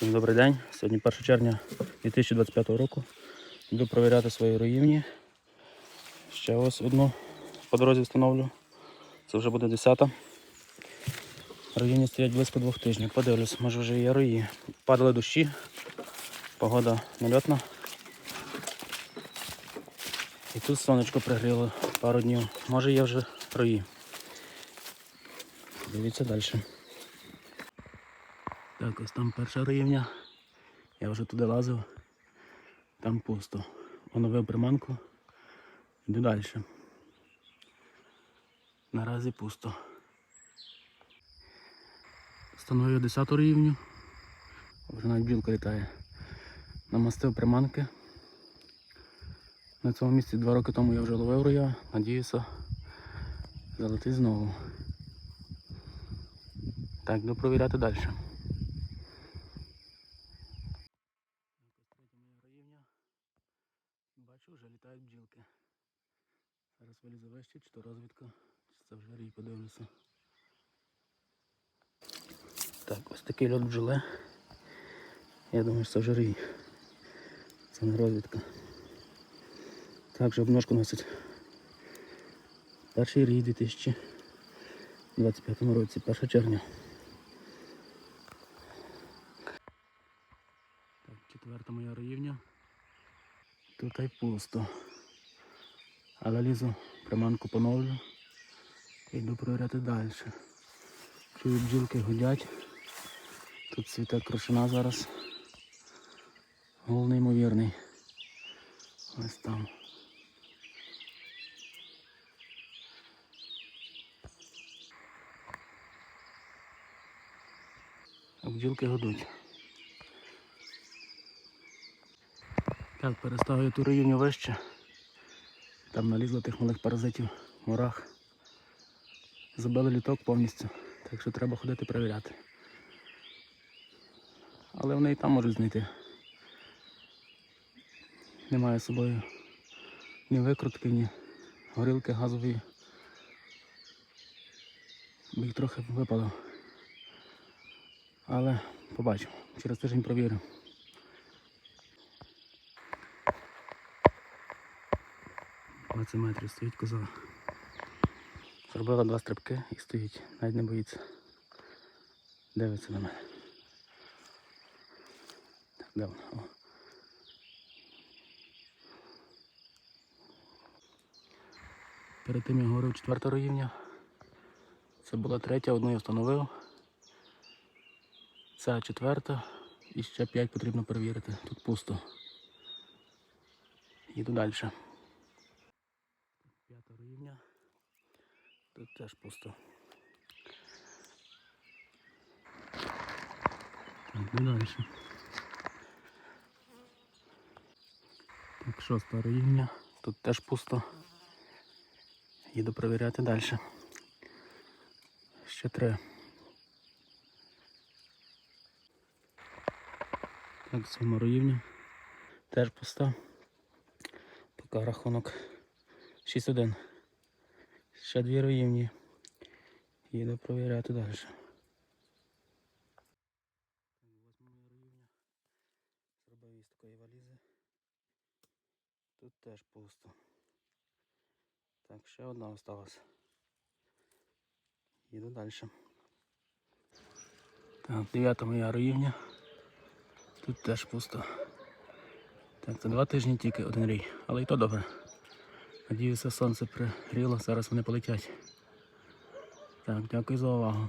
Всім добрий день. Сьогодні 1 червня 2025 року. Йду провіряти свої руївні. Ще ось одну по дорозі встановлю. Це вже буде 10-та. Руївні стоять близько двох тижнів. Подивлюсь, може вже є руї. Падали дощі, погода нельотна. І тут сонечко пригріло пару днів. Може є вже руї. Дивіться далі. Так, ось там перша рівня. Я вже туди лазив. Там пусто. Оновив приманку. Йду далі. Наразі пусто. Встановив 10 рівню. Вже навіть білка літає. Намастив приманки. На цьому місці два роки тому я вже ловив роя. Надіюся, залетить знову. Так, йду провіряти далі. Третя моя рівня. Бачу, вже літають бджілки. Зараз вилізу вище, чи то розвідка, чи це вже рій, подивлюся. Так, ось такий льот бджоли. Я думаю, що це вже рій. Це не розвідка. Так, вже обножку носить. Перший рій 2025 році, 1 червня. Так, четверта моя рівня. Тут й пусто. Але лізу, приманку поновлю і йду провіряти далі. Чую бджілки гудять. Тут цвіте крушина зараз. Гол неймовірний. Ось там. Бджілки гудуть. Так, переставлю ту районі вище. Там налізло тих малих паразитів в мурах. Забили літок повністю, так що треба ходити перевіряти. Але вони і там можуть знайти. Немає з собою ні викрутки, ні горілки газової. Бо їх трохи випало. Але побачимо. Через тиждень провірю. Двадцять метрів стоїть коза. Зробила два стрибки і стоїть, навіть не боїться. Дивиться на мене. Так, де вона? О. Перед тим я говорив четверта рівня. Це була третя, одну я встановив. Це четверта. І ще п'ять потрібно перевірити. Тут пусто. Їду далі. П'ята рівня. Тут теж пусто. Так, йду далі. Так, шоста рівня. Тут теж пусто. Їду перевіряти далі. Ще три. Так, сьома рівня. Теж пуста. Поки рахунок 6-1. Ще дві руївні. Їду провіряти далі. Восьма руївня. Зробив із такої валізи. Тут теж пусто. Так, ще одна осталась. Їду далі. Так, дев'ята моя руївня. Тут теж пусто. Так, це два тижні тільки один рій, але і то добре. Надіюся, сонце пригріло, зараз вони полетять. Так, дякую за увагу.